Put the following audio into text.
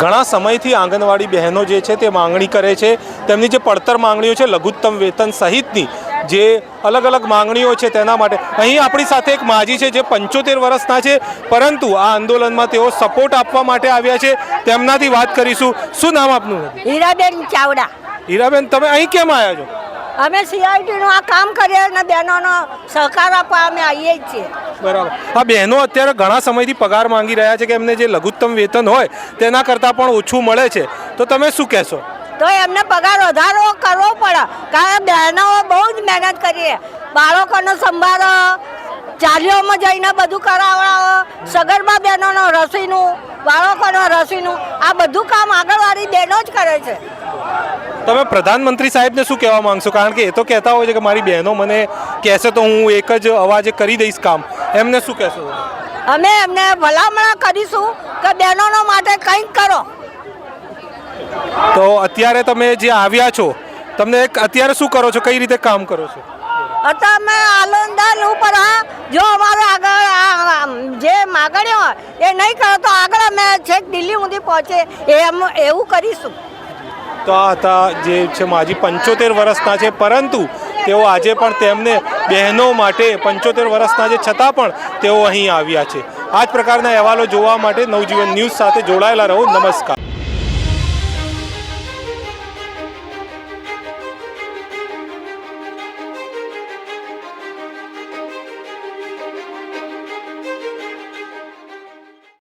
ઘણા સમયથી આંગણવાડી બહેનો જે છે તે માંગણી કરે છે. તેમની જે પડતર માંગણીઓ છે લઘુત્તમ વેતન સહિતની જે અલગ અલગ માંગણીઓ છે તેના માટે અહીં આપણી સાથે એક માજી છે જે પંચોતેર વર્ષના છે પરંતુ આ આંદોલનમાં તેઓ સપોર્ટ આપવા માટે આવ્યા છે. તેમનાથી વાત કરીશું. શું નામ આપનું? હીરાબેન ચાવડા. હીરાબેન તમે અહીં કેમ આવ્યા છો? અમે સીઆઈટીનું આ કામ કરીએ અને બહેનોનો સહકાર આપવા અમે આવીએ જ છીએ. બરાબર. આ બહેનો અત્યારે ઘણા સમયથી પગાર માંગી રહ્યા છે કે એમને જે લઘુત્તમ વેતન હોય તેના કરતાં પણ ઓછું મળે છે. તો તમે શું કહેશો? તો એમને પગાર વધારો કરવો પડે. કારણ કે બહેનો બહુ જ મહેનત કરીએ બાળકોનો સંભાળો ચાલીઓમાં જઈને બધું કરાવડાવો સગર્ભા બહેનોનો રસીનું બાળકોનો રસીનું આ બધું કામ આગળવાળી બહેનો જ કરે છે. તમે પ્રધાનમંત્રી સાહેબને શું કહેવા માંગશો? કારણ કે એ તો કહેતા હોય છે કે મારી બહેનો મને કહેશે તો હું એક જ અવાજે કરી દઈશ કામ. એમને શું કહેશો? અમે એમને ભલામણ કરીશું કે બહેનોનો માટે કંઈક કરો. તો અત્યારે તમે જે આવ્યા છો તમને એક અત્યારે શું કરો છો? કઈ રીતે કામ કરો છો? અત્યારે અમે આલોંદન ઉપર હા. જો અમારો આગળ જે માગણીઓ હોય એ નહીં કરો તો આગળ અમે છેક દિલ્હી સુધી પહોંચે. એમ એવું કરીશું. તો આ હતા જે છે માજી પંચોતેર વર્ષના છે. પરંતુ તેઓ આજે પણ તેમને બહેનો માટે પંચોતેર વર્ષના છે. છતાં પણ તેઓ અહીં આવ્યા છે. આ જ પ્રકારના અહેવાલો જોવા માટે નવજીવન ન્યૂઝ સાથે જોડાયેલા રહો. નમસ્કાર.